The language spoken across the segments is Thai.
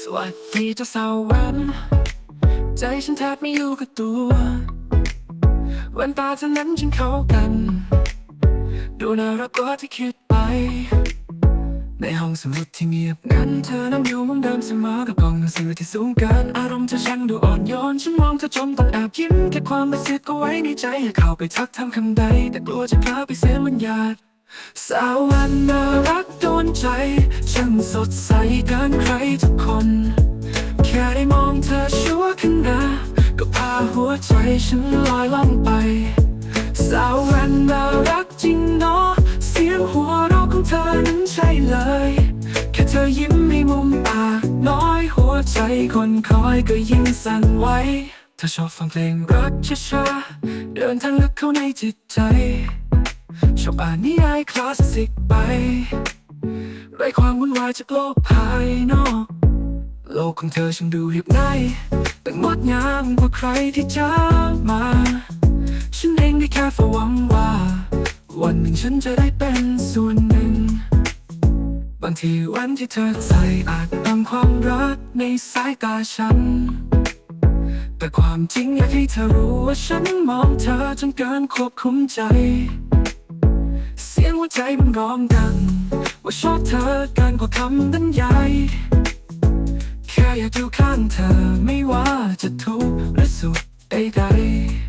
สวัสดีเจ้าสาวแวันใจฉันแทบไม่อยู่กับตัวแว่นตาเธอนั้นฉันเข้ากัน ดูน่ารักกว่าที่คิดไป ในห้องสมุดที่เงียบงันเธอนั่งอยู่มุมเดิมเสมอกับกล่องหนังสือที่สูงเกัน อารมณ์เธอช่างดูอ่อนโยน ฉันมองเธอจนต้องแอบยิ้มแค่ความรู้สึกก็ไว้ในใจอยาเข้าไปทักทำคำใด แต่กลัวจะพลาดไปเสียมันยากสาววันน่ารักโดนใจช่างสดใสเกินใครทุกคน แค่ได้มองเธอชั่วขณะก็พาหัวใจฉันลอยล่อง เธอยิ้มให้มุมปากน้อยหัวใจคนคอยก็ยิ่งสั่นไหวเธอชอบฟังเพลงรักช้าๆเดินทางลึกเข้าในจิตใจ ชอบอ่านนิยายคลาสสิกไปไร้ความวุ่นวายจากโลกภายนอก โลกของเธอช่างดูเรียบง่ายแต่งดงามกว่าใครที่จะมา ฉันเองได้แค่ฝันหวังว่า วันหนึ่งฉันจะได้เป็นส่วน หนึ่งบางทีวันที่เธอใส่อาจบังความรักในสายตาฉัน แต่ความจริงอยากให้เธอรู้ว่าฉันมองเธอจนเกินควบคุมใจ เสียงหัวใจมันร้องดัง ว่าชอบเธอเกินกว่าคำบรรยายแค่อยากอยู่ข้างเธอไม่ว่าจะทุกข์หรือสุขใด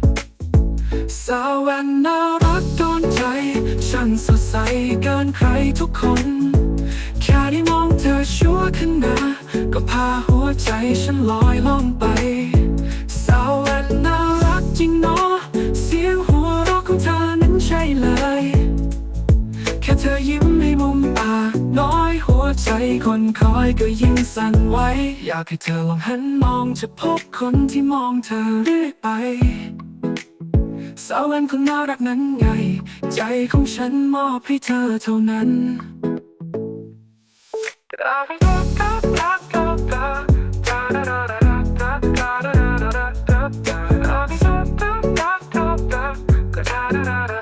ๆสาวแวนน่ารักโดนใจ ฉันสดใสเกินใครทุกคน ชั่วขณะก็พาหัวใจฉันลอยล่องไป สาวแวนน่ารักจริงเนาะเสียงหัวเราะของเธอนั้นใช่เลย แค่เธอยิ้มให้มุมปากน้อยหัวใจคนคอยก็ยิ่งสั่นไหวอยากให้เธอลองหันมองจะพบคนที่มองเธอเรื่อยไปสาวแวนคนน่ารักนั้นไง ใจของฉันมอบให้เธอเท่านั้น da da da